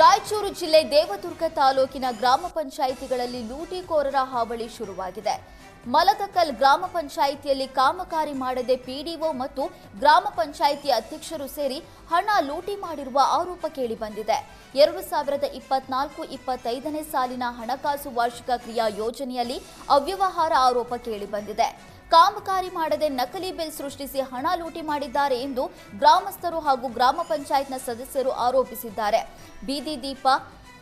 ರಾಯಚೂರು ಜಿಲ್ಲೆ ದೇವದುರ್ಗ ತಾಲೂಕಿನ ಗ್ರಾಮ ಪಂಚಾಯಿತಿಗಳಲ್ಲಿ ಲೂಟಿಕೋರರ ಹಾವಳಿ ಶುರುವಾಗಿದೆ. ಮಲತಕಲ್ ಗ್ರಾಮ ಪಂಚಾಯಿತಿಯಲ್ಲಿ ಕಾಮಗಾರಿ ಮಾಡದೆ ಪಿಡಿಒ ಮತ್ತು ಗ್ರಾಮ ಪಂಚಾಯಿತಿ ಅಧ್ಯಕ್ಷರು ಸೇರಿ ಹಣ ಲೂಟಿ ಮಾಡಿರುವ ಆರೋಪ ಕೇಳಿಬಂದಿದೆ. ಎರಡು ಸಾವಿರದ ಇಪ್ಪತ್ನಾಲ್ಕು ಇಪ್ಪತ್ತೈದನೇ ಸಾಲಿನ ಹಣಕಾಸು ವಾರ್ಷಿಕ ಕ್ರಿಯಾ ಯೋಜನೆಯಲ್ಲಿ ಅವ್ಯವಹಾರ ಆರೋಪ ಕೇಳಿಬಂದಿದೆ. ಕಾಮಗಾರಿ ಮಾಡದೆ ನಕಲಿ ಬಿಲ್ ಸೃಷ್ಟಿಸಿ ಹಣ ಲೂಟಿ ಮಾಡಿದ್ದಾರೆ ಎಂದು ಗ್ರಾಮಸ್ಥರು ಹಾಗೂ ಗ್ರಾಮ ಪಂಚಾಯತ್ನ ಸದಸ್ಯರು ಆರೋಪಿಸಿದ್ದಾರೆ. ಬೀದಿ ದೀಪ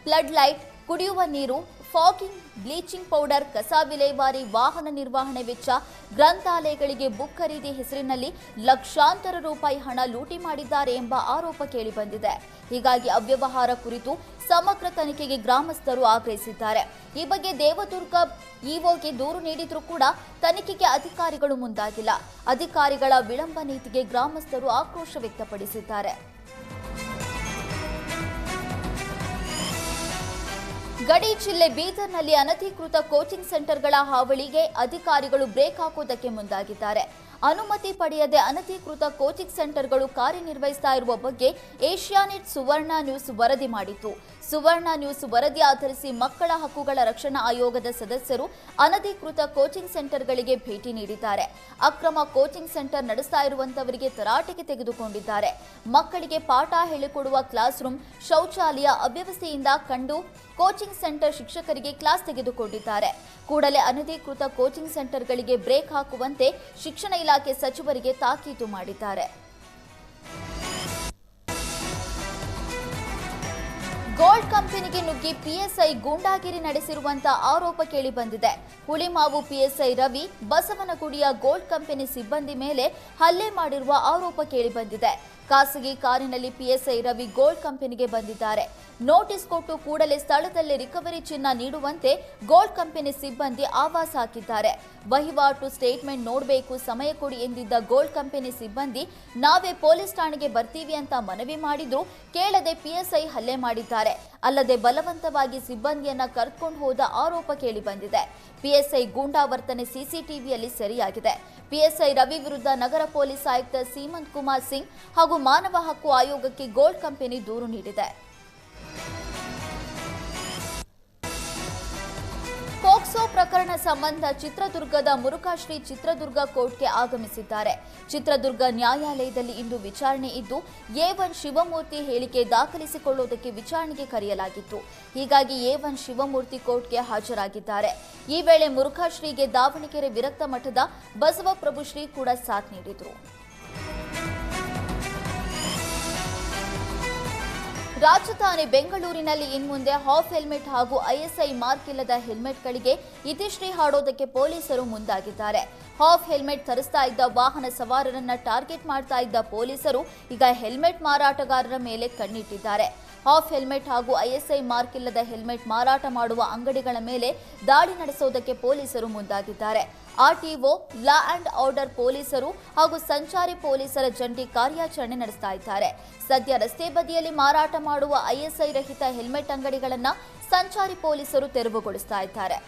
ಫ್ಲಡ್ ಲೈಟ್ ಕುಡಿಯುವ ನೀರು, ಫಾಗಿಂಗ್, ಬ್ಲೀಚಿಂಗ್ ಪೌಡರ್, ಕಸ ವಿಲೇವಾರಿ, ವಾಹನ ನಿರ್ವಹಣೆ ವೆಚ್ಚ, ಗ್ರಂಥಾಲಯಗಳಿಗೆ ಬುಕ್ ಖರೀದಿ ಹೆಸರಿನಲ್ಲಿ ಲಕ್ಷಾಂತರ ರೂಪಾಯಿ ಹಣ ಲೂಟಿ ಮಾಡಿದ್ದಾರೆ ಎಂಬ ಆರೋಪ ಕೇಳಿಬಂದಿದೆ. ಹೀಗಾಗಿ ಅವ್ಯವಹಾರ ಕುರಿತು ಸಮಗ್ರ ತನಿಖೆಗೆ ಗ್ರಾಮಸ್ಥರು ಆಗ್ರಹಿಸಿದ್ದಾರೆ. ಈ ಬಗ್ಗೆ ದೇವದುರ್ಗ ಇಒಗೆ ದೂರು ನೀಡಿದ್ರೂ ಕೂಡ ತನಿಖೆಗೆ ಅಧಿಕಾರಿಗಳು ಮುಂದಾಗಿಲ್ಲ. ಅಧಿಕಾರಿಗಳ ವಿಳಂಬ ನೀತಿಗೆ ಗ್ರಾಮಸ್ಥರು ಆಕ್ರೋಶ ವ್ಯಕ್ತಪಡಿಸಿದ್ದಾರೆ. ಗಡಿ ಜಿಲ್ಲೆ ಬೀದರ್ನಲ್ಲಿ ಅನಧಿಕೃತ ಕೋಚಿಂಗ್ ಸೆಂಟರ್ಗಳ ಹಾವಳಿಗೆ ಅಧಿಕಾರಿಗಳು ಬ್ರೇಕ್ ಹಾಕುವುದಕ್ಕೆ ಮುಂದಾಗಿದ್ದಾರೆ. ಅನುಮತಿ ಪಡೆಯದೆ ಅನಧಿಕೃತ ಕೋಚಿಂಗ್ ಸೆಂಟರ್ಗಳು ಕಾರ್ಯನಿರ್ವಹಿಸ್ತಾ ಇರುವ ಬಗ್ಗೆ ಏಷ್ಯಾನೆಟ್ ಸುವರ್ಣ ನ್ಯೂಸ್ ವರದಿ ಮಾಡಿತು ಸುವರ್ಣ ನ್ಯೂಸ್ ವರದಿ ಆಧರಿಸಿ ಮಕ್ಕಳ ಹಕ್ಕುಗಳ ರಕ್ಷಣಾ ಆಯೋಗದ ಸದಸ್ಯರು ಅನಧಿಕೃತ ಕೋಚಿಂಗ್ ಸೆಂಟರ್ಗಳಿಗೆ ಭೇಟಿ ನೀಡಿದ್ದಾರೆ. ಅಕ್ರಮ ಕೋಚಿಂಗ್ ಸೆಂಟರ್ ನಡೆಸ್ತಾ ಇರುವಂತವರಿಗೆ ತರಾಟೆಗೆ ತೆಗೆದುಕೊಂಡಿದ್ದಾರೆ. ಮಕ್ಕಳಿಗೆ ಪಾಠ ಹೇಳಿಕೊಡುವ ಕ್ಲಾಸ್ ರೂಮ್ ಶೌಚಾಲಯ ಅವ್ಯವಸ್ಥೆಯಿಂದ ಕಂಡು ಕೋಚಿಂಗ್ ಸೆಂಟರ್ ಶಿಕ್ಷಕರಿಗೆ ಕ್ಲಾಸ್ ತೆಗೆದುಕೊಂಡಿದ್ದಾರೆ. ಕೂಡಲೇ ಅನಧಿಕೃತ ಕೋಚಿಂಗ್ ಸೆಂಟರ್ಗಳಿಗೆ ಬ್ರೇಕ್ ಹಾಕುವಂತೆ ಶಿಕ್ಷಣ ಇಲಾಖೆ ಸಚಿವರಿಗೆ ತಾಕೀತು ಮಾಡಿದ್ದಾರೆ. ಗೋಲ್ಡ್ ಕಂಪನಿಗೆ ನುಗ್ಗಿ ಪಿಎಸ್ಐ ಗೂಂಡಾಗಿರಿ ನಡೆಸಿರುವಂತಹ ಆರೋಪ ಕೇಳಿಬಂದಿದೆ. ಹುಳಿಮಾವು ಪಿಎಸ್ಐ ರವಿ ಬಸವನಗುಡಿಯ ಗೋಲ್ಡ್ ಕಂಪನಿ ಸಿಬ್ಬಂದಿ ಮೇಲೆ ಹಲ್ಲೆ ಮಾಡಿರುವ ಆರೋಪ ಕೇಳಿಬಂದಿದೆ. ಖಾಸಗಿ ಕಾರಿನಲ್ಲಿ ಪಿಎಸ್ಐ ರವಿ ಗೋಲ್ಡ್ ಕಂಪನಿಗೆ ಬಂದಿದ್ದಾರೆ. ನೋಟಿಸ್ ಕೊಟ್ಟು ಕೂಡಲೇ ಸ್ಥಳದಲ್ಲೇ ರಿಕವರಿ ಚಿನ್ನ ನೀಡುವಂತೆ ಗೋಲ್ಡ್ ಕಂಪನಿ ಸಿಬ್ಬಂದಿ ಆವಾಸ ಹಾಕಿದ್ದಾರೆ. ವಹಿವಾಟು ಸ್ಟೇಟ್ಮೆಂಟ್ ನೋಡಬೇಕು, ಸಮಯ ಕೊಡಿ ಎಂದಿದ್ದ ಗೋಲ್ಡ್ ಕಂಪನಿ ಸಿಬ್ಬಂದಿ, ನಾವೇ ಪೊಲೀಸ್ ಠಾಣೆಗೆ ಬರ್ತೀವಿ ಅಂತ ಮನವಿ ಮಾಡಿದ್ರು, ಕೇಳದೆ ಪಿಎಸ್ಐ ಹಲ್ಲೆ ಮಾಡಿದ್ದಾರೆ. ಅಲ್ಲದೆ ಬಲವಂತವಾಗಿ ಸಿಬ್ಬಂದಿಯನ್ನ ಕರ್ಕೊಂಡು ಹೋದ ಆರೋಪ ಕೇಳಿ ಬಂದಿದೆ ಪಿಎಸ್ಐ ಗೂಂಡಾ ವರ್ತನೆ ಸಿಸಿಟಿವಿಯಲ್ಲಿ ಸೆರೆಯಾಗಿದೆ. ಪಿಎಸ್ಐ ರವಿ ವಿರುದ್ಧ ನಗರ ಪೊಲೀಸ್ ಆಯುಕ್ತ ಸೀಮಂತ್ ಕುಮಾರ್ ಸಿಂಗ್ ಹಾಗೂ ಮಾನವ ಹಕ್ಕು ಆಯೋಗಕ್ಕೆ ಗೋಲ್ಡ್ ಕಂಪನಿ ದೂರು ನೀಡಿದೆ. ಪೋಕ್ಸೋ ಪ್ರಕರಣ ಸಂಬಂಧ ಚಿತ್ರದುರ್ಗದ ಮುರುಘಾಶ್ರೀ ಚಿತ್ರದುರ್ಗ ಕೋರ್ಟ್ಗೆ ಆಗಮಿಸಿದ್ದಾರೆ. ಚಿತ್ರದುರ್ಗ ನ್ಯಾಯಾಲಯದಲ್ಲಿ ಇಂದು ವಿಚಾರಣೆ ಇದ್ದು, ಎ ಒನ್ ಶಿವಮೂರ್ತಿ ಹೇಳಿಕೆ ದಾಖಲಿಸಿಕೊಳ್ಳುವುದಕ್ಕೆ ವಿಚಾರಣೆಗೆ ಕರೆಯಲಾಗಿತ್ತು. ಹೀಗಾಗಿ ಎ ಒನ್ ಶಿವಮೂರ್ತಿ ಕೋರ್ಟ್ಗೆ ಹಾಜರಾಗಿದ್ದಾರೆ. ಈ ವೇಳೆ ಮುರುಘಾಶ್ರೀಗೆ ದಾವಣಗೆರೆ ವಿರಕ್ತ ಮಠದ ಬಸವಪ್ರಭು ಶ್ರೀ ಕೂಡ ಸಾಥ್ ನೀಡಿದರು. ರಾಜಧಾನಿ ಬೆಂಗಳೂರಿನಲ್ಲಿ ಇನ್ಮುಂದೆ ಹಾಫ್ ಹೆಲ್ಮೆಟ್ ಹಾಗೂ ಐಎಸ್ಐ ಮಾರ್ಕ್ ಇಲ್ಲದ ಹೆಲ್ಮೆಟ್ಗಳಿಗೆ ಇತಿಶ್ರೀ ಹಾಡೋದಕ್ಕೆ ಪೊಲೀಸರು ಮುಂದಾಗಿದ್ದಾರೆ. ಹಾಫ್ ಹೆಲ್ಮೆಟ್ ತರಿಸ್ತಾ ಇದ್ದ ವಾಹನ ಸವಾರರನ್ನ ಟಾರ್ಗೆಟ್ ಮಾಡ್ತಾ ಇದ್ದ ಪೊಲೀಸರು ಈಗ ಹೆಲ್ಮೆಟ್ ಮಾರಾಟಗಾರರ ಮೇಲೆ ಕಣ್ಣಿಟ್ಟಿದ್ದಾರೆ. ಹಾಫ್ ಹೆಲ್ಮೆಟ್ ಹಾಗೂ ಐಎಸ್ಐ ಮಾರ್ಕ್ ಇಲ್ಲದ ಹೆಲ್ಮೆಟ್ ಮಾರಾಟ ಮಾಡುವ ಅಂಗಡಿಗಳ ಮೇಲೆ ದಾಳಿ ನಡೆಸೋದಕ್ಕೆ ಪೊಲೀಸರು ಮುಂದಾಗಿದ್ದಾರೆ. ಆರ್ಟಿಒ, ಲಾ ಅಂಡ್ ಆರ್ಡರ್ ಪೊಲೀಸರು ಹಾಗೂ ಸಂಚಾರಿ ಪೊಲೀಸರ ಜಂಟಿ ಕಾರ್ಯಾಚರಣೆ ನಡೆಸ್ತಾ ಇದ್ದಾರೆ. ಸದ್ಯ ರಸ್ತೆ ಬದಿಯಲ್ಲಿ ಮಾರಾಟ ಮಾಡುವ ಐಎಸ್ಐ ರಹಿತ ಹೆಲ್ಮೆಟ್ ಅಂಗಡಿಗಳನ್ನು ಸಂಚಾರಿ ಪೊಲೀಸರು ತೆರವುಗೊಳಿಸ್ತಾ ಇದ್ದಾರೆ.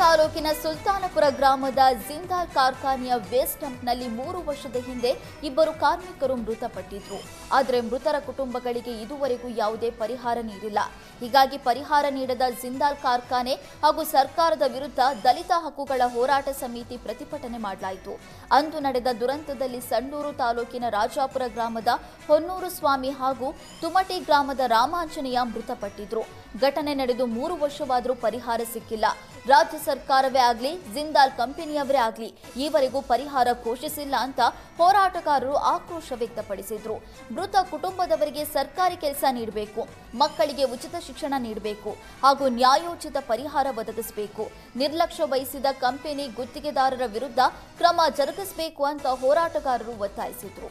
ತಾಲೂಕಿನ ಸುಲ್ತಾನಪುರ ಗ್ರಾಮದ ಜಿಂದಾಲ್ ಕಾರ್ಖಾನೆಯ ವೇಸ್ಟ್ ಡಂಪ್ನಲ್ಲಿ ಮೂರು ವರ್ಷದ ಹಿಂದೆ ಇಬ್ಬರು ಕಾರ್ಮಿಕರು ಮೃತಪಟ್ಟಿದ್ರು. ಆದರೆ ಮೃತರ ಕುಟುಂಬಗಳಿಗೆ ಇದುವರೆಗೂ ಯಾವುದೇ ಪರಿಹಾರ ನೀಡಿಲ್ಲ. ಹೀಗಾಗಿ ಪರಿಹಾರ ನೀಡದ ಜಿಂದಾಲ್ ಕಾರ್ಖಾನೆ ಹಾಗೂ ಸರ್ಕಾರದ ವಿರುದ್ಧ ದಲಿತ ಹಕ್ಕುಗಳ ಹೋರಾಟ ಸಮಿತಿ ಪ್ರತಿಭಟನೆ ಮಾಡಲಾಯಿತು. ಅಂದು ನಡೆದ ದುರಂತದಲ್ಲಿ ಸಂಡೂರು ತಾಲೂಕಿನ ರಾಜಾಪುರ ಗ್ರಾಮದ ಹೊನ್ನೂರು ಸ್ವಾಮಿ ಹಾಗೂ ತುಮಟಿ ಗ್ರಾಮದ ರಾಮಾಂಜನೇಯ ಮೃತಪಟ್ಟಿದ್ರು. ಘಟನೆ ನಡೆದು ಮೂರು ವರ್ಷವಾದರೂ ಪರಿಹಾರ ಸಿಕ್ಕಿಲ್ಲ. ರಾಜ್ಯ ಸರ್ಕಾರವೇ ಆಗಲಿ, ಜಿಂದಾಲ್ ಕಂಪನಿಯವರೇ ಆಗಲಿ, ಈವರೆಗೂ ಪರಿಹಾರ ಘೋಷಿಸಿಲ್ಲ ಅಂತ ಹೋರಾಟಗಾರರು ಆಕ್ರೋಶ ವ್ಯಕ್ತಪಡಿಸಿದ್ರು. ಮೃತ ಕುಟುಂಬದವರಿಗೆ ಸರ್ಕಾರಿ ಕೆಲಸ ನೀಡಬೇಕು, ಮಕ್ಕಳಿಗೆ ಉಚಿತ ಶಿಕ್ಷಣ ನೀಡಬೇಕು ಹಾಗೂ ನ್ಯಾಯೋಚಿತ ಪರಿಹಾರ ಒದಗಿಸಬೇಕು. ನಿರ್ಲಕ್ಷ್ಯ ವಹಿಸಿದ ಕಂಪನಿ ಗುತ್ತಿಗೆದಾರರ ವಿರುದ್ಧ ಕ್ರಮ ಜರುಗಿಸಬೇಕು ಅಂತ ಹೋರಾಟಗಾರರು ಒತ್ತಾಯಿಸಿದ್ರು.